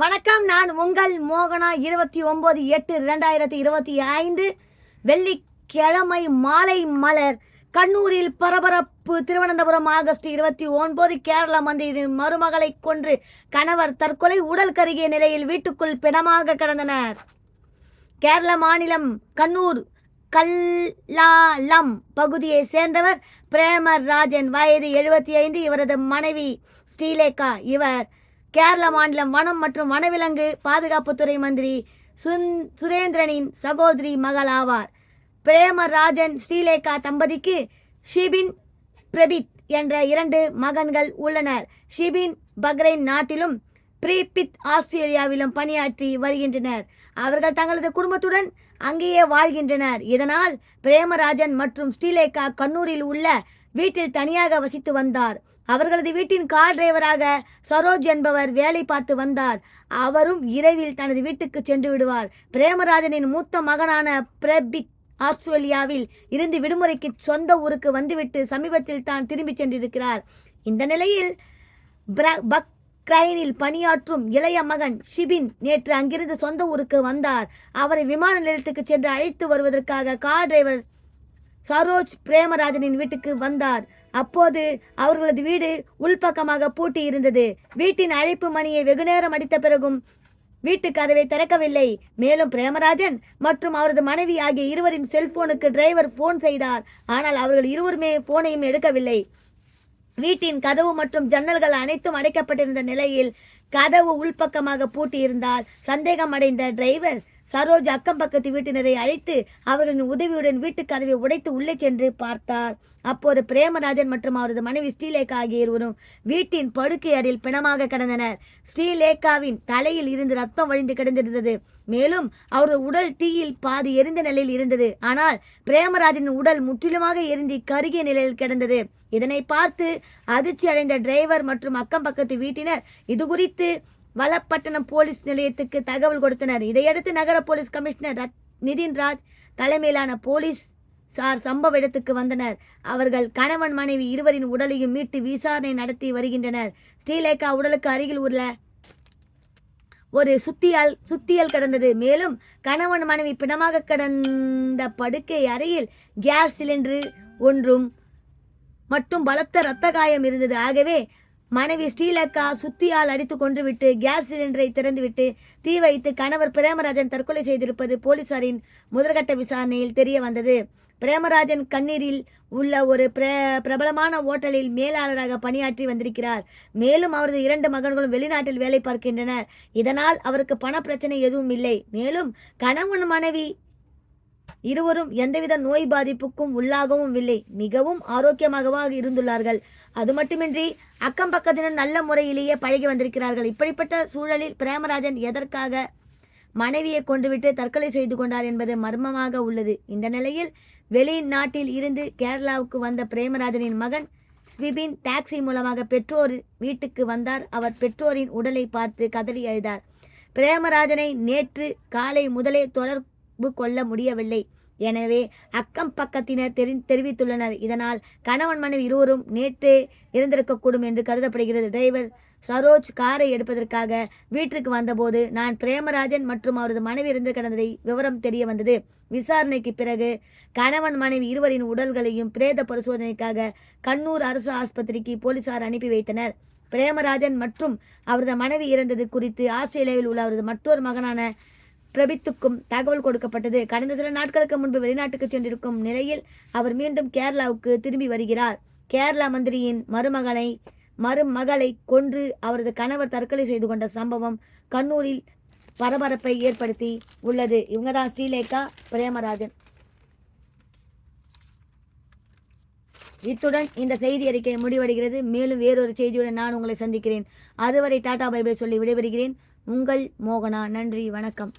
வணக்கம் நான் உங்கள் மோகனா இருபத்தி ஒன்பது எட்டு இரண்டாயிரத்தி இருபத்தி ஐந்து வெள்ளிக்கிழமை மாலை மலர். கண்ணூரில் பரபரப்பு திருவனந்தபுரம் ஆகஸ்ட் இருபத்தி ஒன்பது கேரள மந்திரின் மருமகளை கொன்று கணவர் தற்கொலை உடல் கருகிய நிலையில் வீட்டுக்குள் பிணமாக கிடந்தனர். கேரள மாநிலம் கண்ணூர் கல்லாலம் பகுதியை சேர்ந்தவர் பிரேமர் ராஜன் வயது எழுபத்தி ஐந்து இவரது மனைவி ஸ்ரீலேகா. இவர் கேரள மாநிலம் வனம் மற்றும் வனவிலங்கு பாதுகாப்புத்துறை மந்திரி சுன் சுரேந்திரனின் சகோதரி மகள் ஆவார். பிரேமராஜன் ஸ்ரீலேகா தம்பதிக்கு ஷிபின் பிரபித் என்ற இரண்டு மகன்கள் உள்ளனர். ஷிபின் பக்ரைன் நாட்டிலும் பிரீபித் ஆஸ்திரேலியாவிலும் பணியாற்றி வருகின்றனர். அவர்கள் தங்களது குடும்பத்துடன் அங்கேயே வாழ்கின்றனர். இதனால் பிரேமராஜன் மற்றும் ஸ்ரீலேகா கண்ணூரில் உள்ள வீட்டில் தனியாக வசித்து வந்தார். அவர்களது வீட்டின் கார் டிரைவராக சரோஜ் என்பவர் வேலை பார்த்து வந்தார். அவரும் இரவில் தனது வீட்டுக்கு சென்று விடுவார். பிரேமராஜனின் மூத்த மகனான பிரபித் ஆஸ்திரேலியாவில் இருந்து விடுமுறைக்கு சொந்த ஊருக்கு வந்துவிட்டு சமீபத்தில் தான் திரும்பிச் சென்றிருக்கிறார். இந்த நிலையில் பிர- பக்ரைனில் பணியாற்றும் இளைய மகன் ஷிபின் நேற்று அங்கிருந்து சொந்த ஊருக்கு வந்தார். அவரை விமான நிலையத்துக்கு சென்று அழைத்து வருவதற்காக கார் டிரைவர் சரோஜ் பிரேமராஜனின் வீட்டுக்கு வந்தார். அப்போது அவர்களது வீடு உள்பக்கமாக பூட்டி இருந்தது. வீட்டின் அழைப்பு மணியை வெகுநேரம் அடித்த பிறகும் வீட்டு கதவை திறக்கவில்லை. மேலும் பிரேமராஜன் மற்றும் அவரது மனைவி ஆகிய இருவரின் செல்போனுக்கு டிரைவர் போன் செய்தார். ஆனால் அவர்கள் இருவருமே போனையும் எடுக்கவில்லை. வீட்டின் கதவு மற்றும் ஜன்னல்கள் அனைத்தும் அடைக்கப்பட்டிருந்த நிலையில் கதவு உள்பக்கமாக பூட்டியிருந்தால் சந்தேகம் அடைந்த டிரைவர் சரோஜ் அக்கம் பக்கத்து வீட்டினரை அழைத்து அவர்களின் உதவியுடன் வீட்டு கதவை உடைத்து உள்ளே சென்று பார்த்தார். அப்போது பிரேமராஜன் மற்றும் அவரது மனைவி ஸ்ரீலேகா ஆகிய இருவரும் வீட்டின் படுக்கை அறையில் பிணமாக கிடந்தனர். ஸ்ரீலேகாவின் தலையில் இருந்து ரத்தம் வழிந்து கிடந்திருந்தது. மேலும் அவரது உடல் தீயில் பாதி எரிந்த நிலையில் இருந்தது. ஆனால் பிரேமராஜனின் உடல் முற்றிலுமாக எரிந்து கருகிய நிலையில் கிடந்தது. இதனை பார்த்து அதிர்ச்சி அடைந்த டிரைவர் மற்றும் அக்கம் பக்கத்து வீட்டினர் இது குறித்து வலப்பட்டணம் போலீஸ் நிலையத்துக்கு தகவல் கொடுத்தனர். இதையடுத்து நகர போலீஸ் கமிஷனர் ரத்- நிதின்ராஜ் தலைமையிலான போலீஸ் சார் சம்பவ இடத்துக்கு வந்தனர். அவர்கள் கணவன் மனைவி இருவரின் உடலையும் மீட்டு விசாரணை நடத்தி வருகின்றனர். ஸ்ரீலேகா உடலுக்கு அருகில் உள்ள ஒரு சுத்தியால் சுத்தியல் கிடந்தது. மேலும் கணவன் மனைவி பிணமாக கிடந்த படுக்கை அறையில் கேஸ் சிலிண்டர் ஒன்றும் மற்றும் பலத்த இரத்த காயம் இருந்தது. ஆகவே மனைவி ஸ்ரீலக்கா சுத்தியால் அடித்து கொன்றுவிட்டு கேஸ் சிலிண்டரை திறந்துவிட்டு தீ வைத்து கணவர் பிரேமராஜன் தற்கொலை செய்திருப்பது போலீசாரின் முதற்கட்ட விசாரணையில் தெரிய வந்தது பிரேமராஜன் கண்ணீரில் உள்ள ஒரு பிர பிரபலமான ஓட்டலில் மேலாளராக பணியாற்றி வந்திருக்கிறார். மேலும் அவரது இரண்டு மகன்களும் வெளிநாட்டில் வேலை பார்க்கின்றனர். இதனால் அவருக்கு பண பிரச்சனை எதுவும் இல்லை. மேலும் கணவன் மனைவி இருவரும் எந்தவித நோய் பாதிப்புக்கும் உள்ளாகவும் இல்லை. மிகவும் ஆரோக்கியமாகவாக இருந்துள்ளார்கள். அது மட்டுமின்றி அக்கம் பக்கத்தினர் நல்ல முறையிலேயே பழகி வந்திருக்கிறார்கள். இப்படிப்பட்ட சூழலில் பிரேமராஜன் எதற்காக மனைவியை கொண்டுவிட்டு தற்கொலை செய்து கொண்டார் என்பது மர்மமாக உள்ளது. இந்த நிலையில் வெளிநாட்டில் இருந்து கேரளாவுக்கு வந்த பிரேமராஜனின் மகன் ஸ்விபின் டாக்ஸி மூலமாக பெற்றோர் வீட்டுக்கு வந்தார். அவர் பெற்றோரின் உடலை பார்த்து கதறி எழுதார் பிரேமராஜனை நேற்று காலை முதலே தொடர் கொள்ள முடியவில்லை. எனவே அக்கம் பக்கத்தினர் தெரி தெரிவித்துள்ளனர். இதனால் கணவன் மனைவி இருவரும் நேற்றே இருந்திருக்கக்கூடும் என்று கருதப்படுகிறது. டிரைவர் சரோஜ் காரை எடுப்பதற்காக வீட்டிற்கு வந்தபோது நான் பிரேமராஜன் மற்றும் அவரது மனைவி இருந்து கிடந்ததை விவரம் தெரிய வந்தது. விசாரணைக்கு பிறகு கணவன் மனைவி இருவரின் உடல்களையும் பிரேத பரிசோதனைக்காக கண்ணூர் அரசு ஆஸ்பத்திரிக்கு போலீசார் அனுப்பி வைத்தனர். பிரேமராஜன் மற்றும் அவரது மனைவி இறந்தது குறித்து ஆஸ்திரேலியாவில் உள்ள அவரது மற்றொரு மகனான பிரபித்துக்கும் தகவல் கொடுக்கப்பட்டது. கடந்த சில நாட்களுக்கு முன்பு வெளிநாட்டுக்கு சென்றிருக்கும் நிலையில் அவர் மீண்டும் கேரளாவுக்கு திரும்பி வருகிறார். கேரளா மந்திரியின் மருமகளை மருமகளை கொன்று அவரது கணவர் தற்கொலை செய்து கொண்ட சம்பவம் கண்ணூரில் பரபரப்பை ஏற்படுத்தி உள்ளது. இவங்க தான் ஸ்ரீலேகா பிரேமராஜன். இத்துடன் இந்த செய்தி அறிக்கை முடிவடைகிறது. மேலும் வேறொரு செய்தியுடன் நான் உங்களை சந்திக்கிறேன். அதுவரை டாடா பைபை சொல்லி விடைபெறுகிறேன். உங்கள் மோகனா. நன்றி. வணக்கம்.